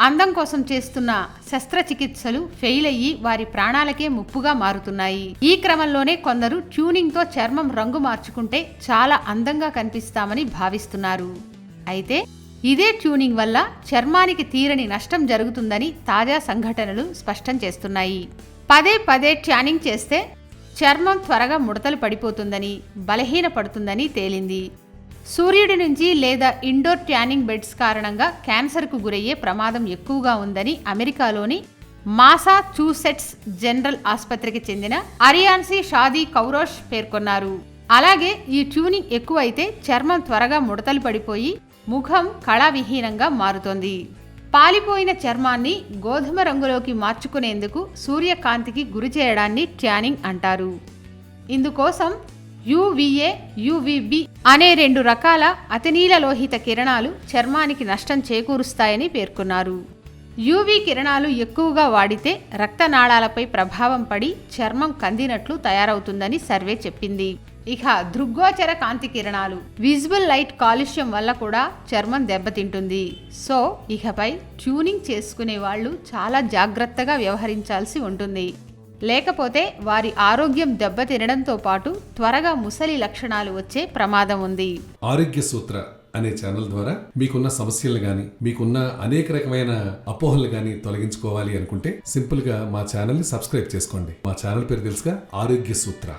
అందం కోసం చేస్తున్న శస్త్రచికిత్సలు ఫెయిల్ అయ్యి వారి ప్రాణాలకే ముప్పుగా మారుతున్నాయి. ఈ క్రమంలోనే కొందరు ట్యూనింగ్తో చర్మం రంగు మార్చుకుంటే చాలా అందంగా కనిపిస్తామని భావిస్తున్నారు. అయితే ఇదే ట్యూనింగ్ వల్ల చర్మానికి తీరని నష్టం జరుగుతుందని తాజా సంఘటనలు స్పష్టం చేస్తున్నాయి. పదే పదే ట్యానింగ్ చేస్తే చర్మం త్వరగా ముడతలు పడిపోతుందని బలహీనపడుతుందని తేలింది. సూర్యుడి నుంచి లేదా ఇండోర్ ట్యానింగ్ బెడ్స్ కారణంగా క్యాన్సర్కు గురయ్యే ప్రమాదం ఎక్కువగా ఉందని అమెరికాలోని మాసాచూసెట్స్ జనరల్ ఆసుపత్రికి చెందిన అరియాన్సీ షాదీ కౌరోష్ పేర్కొన్నారు. అలాగే ఈ ట్యూనింగ్ ఎక్కువైతే చర్మం త్వరగా ముడతలు పడిపోయి ముఖం కళావిహీనంగా మారుతోంది. పాలిపోయిన చర్మాన్ని గోధుమ రంగులోకి మార్చుకునేందుకు సూర్యకాంతికి గురి చేయడాన్ని ట్యానింగ్ అంటారు. ఇందుకోసం యువిఏ యువిబి అనే రెండు రకాల అతినీల లోహిత కిరణాలు చర్మానికి నష్టం చేకూరుస్తాయని పేర్కొన్నారు. యువి కిరణాలు ఎక్కువగా వాడితే రక్తనాళాలపై ప్రభావం పడి చర్మం కందినట్లు తయారవుతుందని సర్వే చెప్పింది. ఇక దృగ్గోచర కాంతి కిరణాలు విజువల్ లైట్ కాలుష్యం వల్ల కూడా చర్మం దెబ్బతింటుంది. సో ఇకపై ట్యూనింగ్ చేసుకునే వాళ్ళు చాలా జాగ్రత్తగా వ్యవహరించాల్సి ఉంటుంది. లేకపోతే వారి ఆరోగ్యం దెబ్బతినడంతో పాటు త్వరగా ముసలి లక్షణాలు వచ్చే ప్రమాదం ఉంది. ఆరోగ్య సూత్ర అనే ఛానల్ ద్వారా మీకున్న సమస్యలు గాని మీకున్న అనేక రకమైన అపోహలు గాని తొలగించుకోవాలి అనుకుంటే సింపుల్గా మా ఛానల్ని సబ్స్క్రైబ్ చేసుకోండి. మా ఛానల్ పేరు తెలుసుగా ఆరోగ్య సూత్ర.